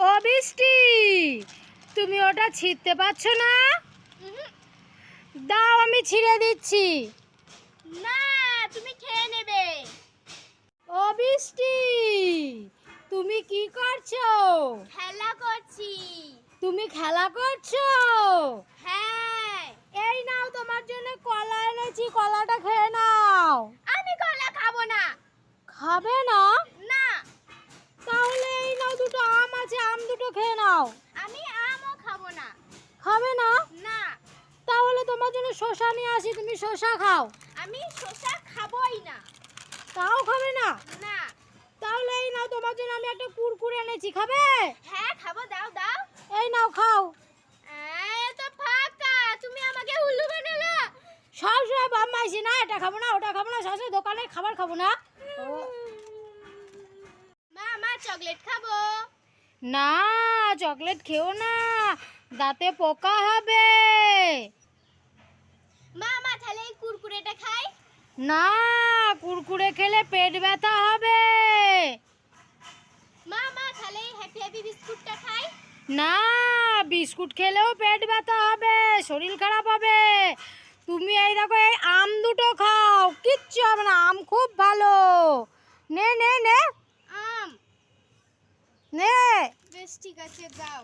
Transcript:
ও বৃষ্টি তুমি ওটা ছিঁড়তে পারছ না? দাও আমি ছিঁড়ে দিচ্ছি। না তুমি খেয়ে নেবে। ও বৃষ্টি তুমি কি করছ? খেলা করছি। তুমি খেলা করছ? হ্যাঁ। এই নাও তোমার জন্য কলা এনেছি কলাটা খেয়ে নাও আমি কলা খাব না খাবে না না তাহলে এই নাও দুটো আম আছে আম দুটো খেয়ে নাও। আমি আমও খাব না। খাবে না? না। তাহলে তোমার জন্য শসা নিয়ে আসি তুমি শসা খাও। আমি শসা খাবোই না। তাও খাবে না? না। তাহলে এই নাও তোমার জন্য আমি একটা কুরকুরে এনেছি খাবে? হ্যাঁ খাব দাও দাও। এই নাও খাও। তো ফাঁকা তুমি আমাকে উল্লু বানালো। সব সময় বাম্মাইছি না এটা খাব না ওটা খাব না সবসময় দোকানের খাবার খাব না। মা মা চকলেট খাব। না চকলেট খেও না দাঁতে পোকা হবে। মা মা তাহলে এই কুরকুরেটা খাই। না কুরকুরে খেলে পেট ব্যথা হবে। মা মা তাহলে এই হ্যাপি হ্যাপি বিস্কুটটা খাই। না বিস্কুট খেলেও পেট ব্যথা হবে শরীর খারাপ হবে। তুমি এই দেখো এই আম দুটো খাও কিচ্ছু হবে না আম খুব ভালো। নে নে নে আম নে বেশ ঠিক আছে দাও